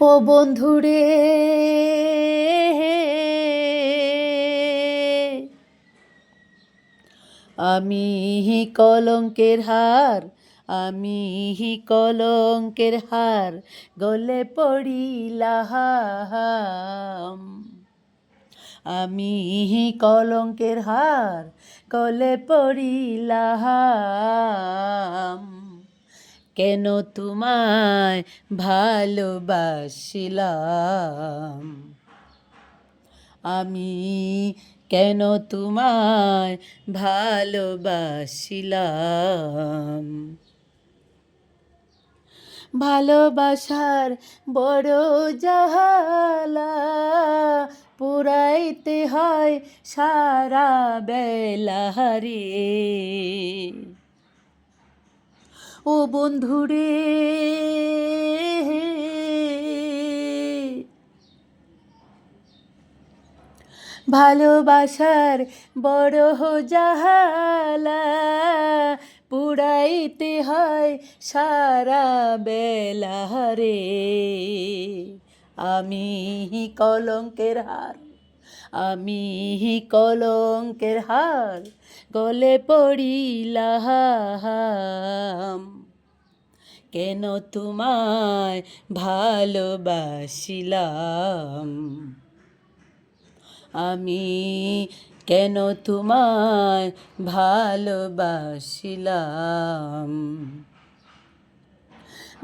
ও বন্ধুরে। আমি কলঙ্কের হার, আমি কলঙ্কের হার, গলে পড়িলাম আমি কলঙ্কের হার, গলে পড়িলাম কেন তোমায় ভালোবাসিলাম? আমি কেন তোমায় ভালোবাসিলাম? ভালোবাসার বড় জাহালা পুরাইতে হয় সারা বেলা রে ও বন্ধুরে ভালোবাসার বড় জাহালা পুরাইতে হয় সারা বেলা রে। আমি কলঙ্কের হার আমি কলঙ্কের হার গলে পড়িলাম। কেন তোমায় ভালোবাসিলাম? আমি কেন তোমায় ভালোবাসিলাম?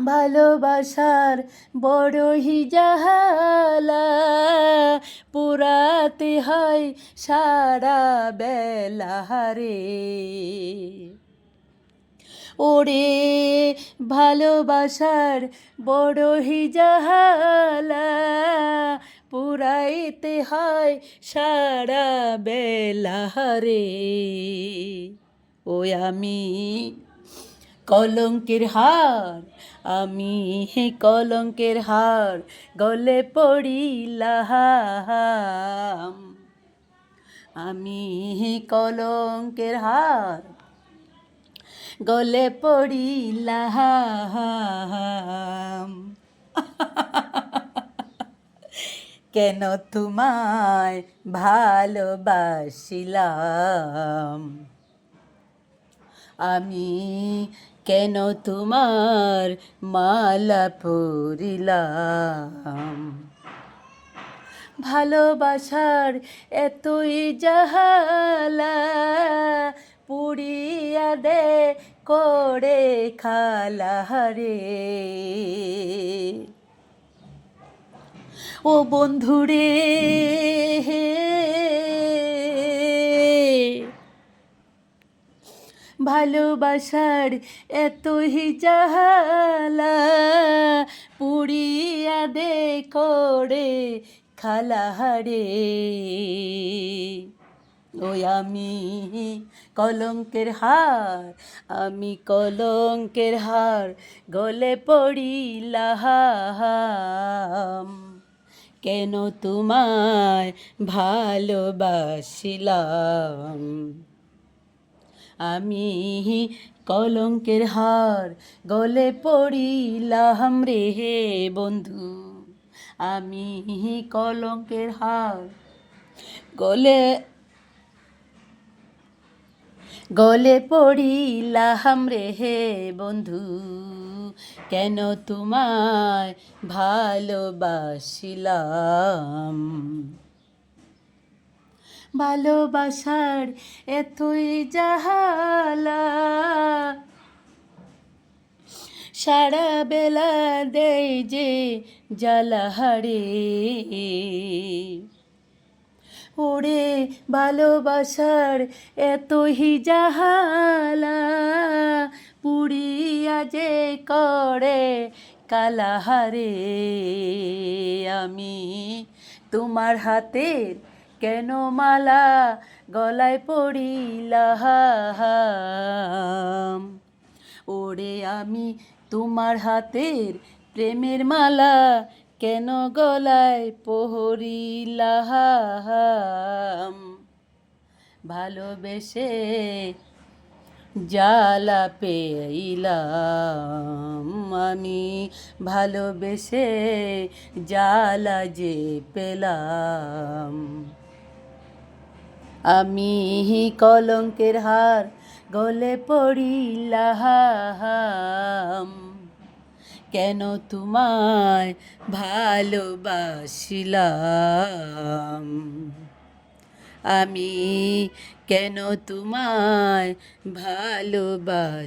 ভালোবাসার বড়হি জাহালা, পুরাতে হয় সারা বেলা রে ওরে ভালোবাসার বড়হি জাহালা, পুরাইতে হয় সারা বেলা রে ওই আমি কলঙ্কের হার, আমি হে কলঙ্কের হার, গলে পড়িলাম। আমি হে কলঙ্কের হার, গলে পড়িলাম। কেন তোমায় ভালোবাসিলাম? আমি কেন তোমার মালা পরিলাম? ভালোবাসার এতই জাহালা পুড়িয়া দে করে খালা রে ও বন্ধুরে ভালোবাসার এতই জাহালা। পুড়িয়া দে করে খালাহারে ওই আমি কলঙ্কের হার, আমি কলঙ্কের হার গলে পড়িলাম। কেন তোমায় ভালোবাসিলাম? আমি কলঙ্কের হার গলে পড়িলাম রে হে বন্ধু। আমি কলঙ্কের হার গলে গলে পড়িলাম রে হে বন্ধু। কেন তোমায় ভালোবাসিলাম? ভালোবাসার এতই জাহালা। সারা বেলা দেয় যে জ্বালাহারে ওরে ভালোবাসার এতই জাহালা, পুড়িয়া যে করে কালাহারে। আমি তোমার হাতের কেন মালা গলায় পড়িলাম ওরে আমি তোমার হাতের প্রেমের মালা কেন গলায় পহরিলাম ভালোবেসে জ্বালা পেইলাম আমি, ভালোবেসে জ্বালা যে পেলাম। আমি কলঙ্কের হার গলে পড়িলাম। কেন তোমায় ভালোবাসিলাম? আমি কেন তোমায় ভালোবাসিলাম?